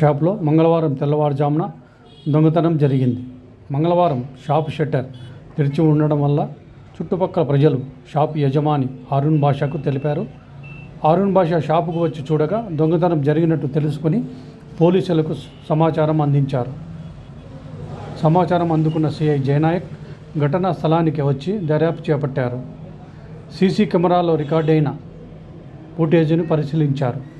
షాప్లో మంగళవారం తెల్లవారుజామున దొంగతనం జరిగింది. మంగళవారం షాప్ షట్టర్ తెరిచి ఉండడం వల్ల చుట్టుపక్కల ప్రజలు షాప్ యజమాని అరుణ్ భాషకు తెలిపారు. అరుణ్ భాష షాపుకు వచ్చి చూడగా దొంగతనం జరిగినట్టు తెలుసుకుని పోలీసులకు సమాచారం అందించారు. సమాచారం అందుకున్న సిఐ జయనాయక్ ఘటనా స్థలానికి వచ్చి దర్యాప్తు చేపట్టారు. సీసీ కెమెరాలో రికార్డైన ఫుటేజీని పరిశీలించారు.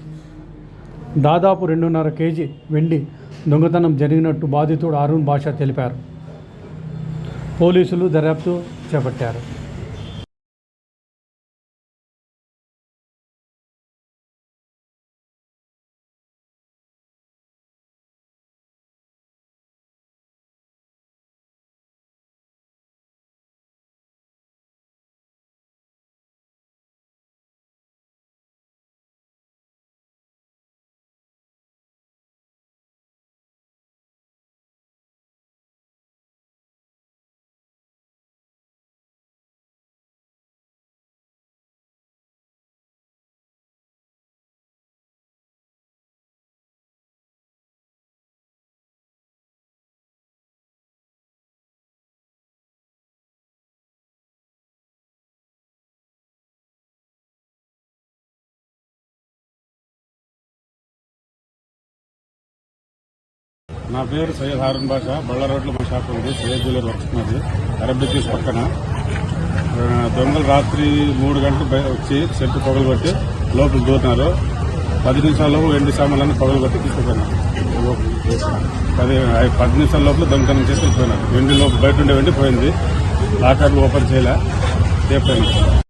దాదాపు రెండున్నర కేజీ వెండి దొంగతనం జరిగినట్టు బాధితుడు అరుణ్ భాష తెలిపారు. పోలీసులు దర్యాప్తు చేపట్టారు. నా పేరు సయ్యద్ హారూన్ బాషా. బళ్ళ రోడ్లో మా షాప్ ఉంది. సయ్యద్ జ్యువెలర్ వర్క్స్ ఉన్నది అరబ్ జ్యూస్ పక్కన. దొంగలు రాత్రి మూడు గంటలు వచ్చి సెట్ పొగలు కొట్టి లోపల దూరినారు పది నిమిషాల్లో వెండి సామాన్లన్నీ పొగలు కొట్టి తీసుకుపోయినారు పది పది నిమిషాల లోపల దొంగతనం చేసి వెళ్ళిపోయినారు. వెండి లోపల బయట ఉండే వెండి పోయింది. లాకర్లు ఓపెన్ చేయలే. సేఫ్